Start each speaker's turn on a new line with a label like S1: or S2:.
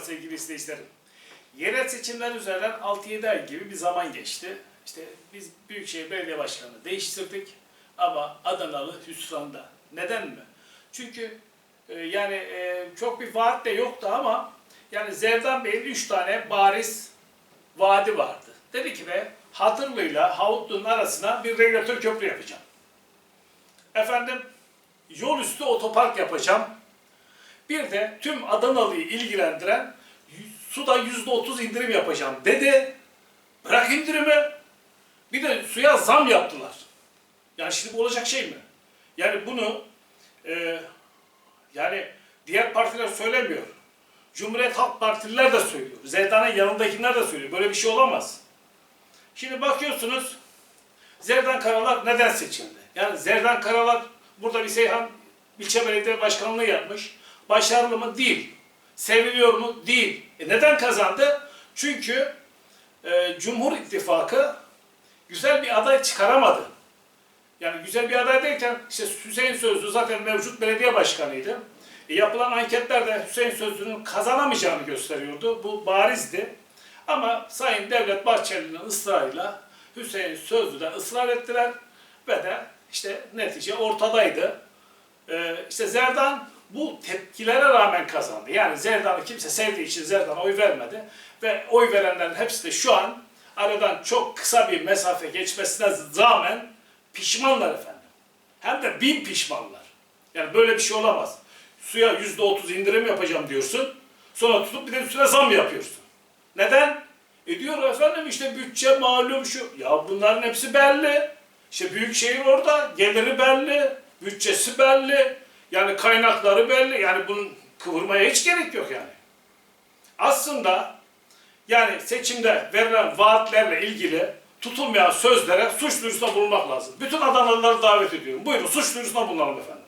S1: Sevgili izleyicilerim. Yerel seçimler üzerinden 6-7 ay gibi bir zaman geçti. İşte biz Büyükşehir Belediye Başkanı değiştirdik ama Adanalı hüsranda. Neden mi? Çünkü e, yani e, çok bir vaat de yoktu ama yani Zerdan Bey'in 3 tane bariz vaadi vardı. Dedi ki be Hatırlı'yla Havutlu'nun arasına bir regülatör köprü yapacağım. Efendim yol üstü otopark yapacağım. Bir de tüm Adanalı'yı ilgilendiren suda yüzde otuz indirim yapacağım dedi. Bırak indirimi. Bir de suya zam yaptılar. Yani şimdi bu olacak şey mi? Yani bunu e, yani diğer partiler söylemiyor. Cumhuriyet Halk Partililer de söylüyor. Zerdan'ın yanındakiler de söylüyor. Böyle bir şey olamaz. Şimdi bakıyorsunuz Zerdan Karalar neden seçildi? Yani Zerdan Karalar burada bir Seyhan ilçe belediye başkanlığı yapmış. Başarılı mı? Değil. Seviliyor mu? Değil. E neden kazandı? Çünkü e, Cumhur İttifakı güzel bir aday çıkaramadı. Yani güzel bir aday derken işte Hüseyin Sözlü zaten mevcut belediye başkanıydı. E, yapılan anketlerde Hüseyin Sözlü'nün kazanamayacağını gösteriyordu. Bu barizdi. Ama Sayın Devlet Bahçeli'nin ısrarıyla Hüseyin Sözlü'den ısrar ettiler ve de işte netice ortadaydı. Ee, işte Zerdan bu tepkilere rağmen kazandı. Yani Zerdan'ı kimse sevdiği için Zerdan'a oy vermedi. Ve oy verenlerin hepsi de şu an aradan çok kısa bir mesafe geçmesine rağmen pişmanlar efendim. Hem de bin pişmanlar. Yani böyle bir şey olamaz. Suya yüzde otuz indirim yapacağım diyorsun. Sonra tutup bir de üstüne zam yapıyorsun. Neden? E diyor efendim işte bütçe malum şu. Ya bunların hepsi belli. İşte büyükşehir orada, geliri belli, bütçesi belli. Yani kaynakları belli. Yani bunun kıvırmaya hiç gerek yok yani. Aslında yani seçimde verilen vaatlerle ilgili tutulmayan sözlere suç duyurusunda bulunmak lazım. Bütün Adanalıları davet ediyorum. Buyurun suç duyurusunda bulunalım efendim.